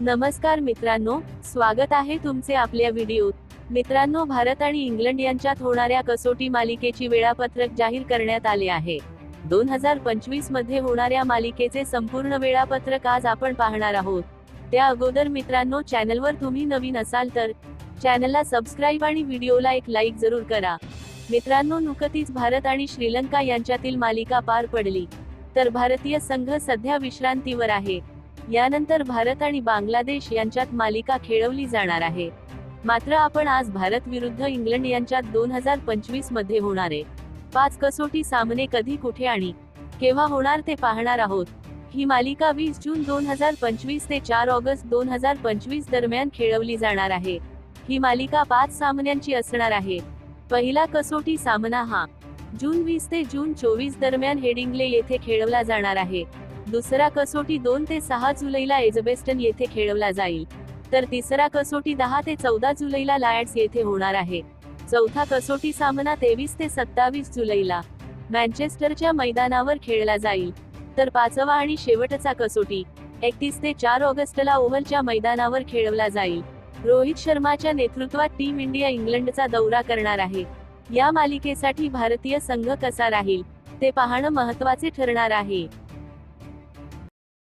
नमस्कार मित्रांनो स्वागत आहे तुमचे आपल्या व्हिडिओत मित्रांनो भारत आणि इंग्लंड यांच्यात होणाऱ्या कसोटी मालिकेची वेळापत्रक जाहीर करण्यात आले आहे. दोन हजार पंचवीसमध्ये होणाऱ्या मालिकेचे संपूर्ण वेळापत्रक आज आपण पाहणार आहोत. त्या अगोदर मित्रांनो चॅनलवर तुम्ही नवीन असाल तर चॅनलला सबस्क्राईब आणि व्हिडिओला एक लाईक जरूर करा. मित्रांनो नुकतीच भारत आणि श्रीलंका यांच्यातील मालिका पार पडली. तर भारतीय संघ सध्या विश्रांतीवर आहे. यानंतर भारत आणि बांगलादेश यांच्यात मालिका खेळवली जाणार आहे. मात्र आपण आज भारत विरुद्ध इंग्लंड यांच्यात दोन हजार पंचवीसमध्ये होणारे पाच कसोटी सामने कधी कुठे आणि केव्हा होणार ते पाहणार आहोत. ही मालिका वीस जून दोन हजार पंचवीस ते चार ऑगस्ट दोन हजार पंचवीस दरम्यान खेळवली जाणार आहे. ही मालिका पाच सामन्यांची असणार आहे. पहिला कसोटी सामना हा जून वीस ते जून चोवीस दरम्यान हेडिंगले येथे खेळवला जाणार आहे. दुसरा कसोटी दोन ते सहा जुलैला एजबेस्टन येथे खेळवला जाईल. तर तिसरा कसोटी दहा ते चौदा जुलैला लायड्स येथे होणार आहे. चौथा कसोटी सामना तेवीस ते सत्तावीस जुलैला मँचेस्टरच्या मैदानावर खेळला जाईल. तर पाचवा आणि शेवटचा कसोटी एकतीस ते चार ऑगस्टला ओव्हलच्या मैदानावर खेळवला जाईल. रोहित शर्माच्या नेतृत्वात टीम इंडिया इंग्लंडचा दौरा करणार आहे. या मालिकेसाठी भारतीय संघ कसा राहील ते पाहणं महत्त्वाचे ठरणार आहे.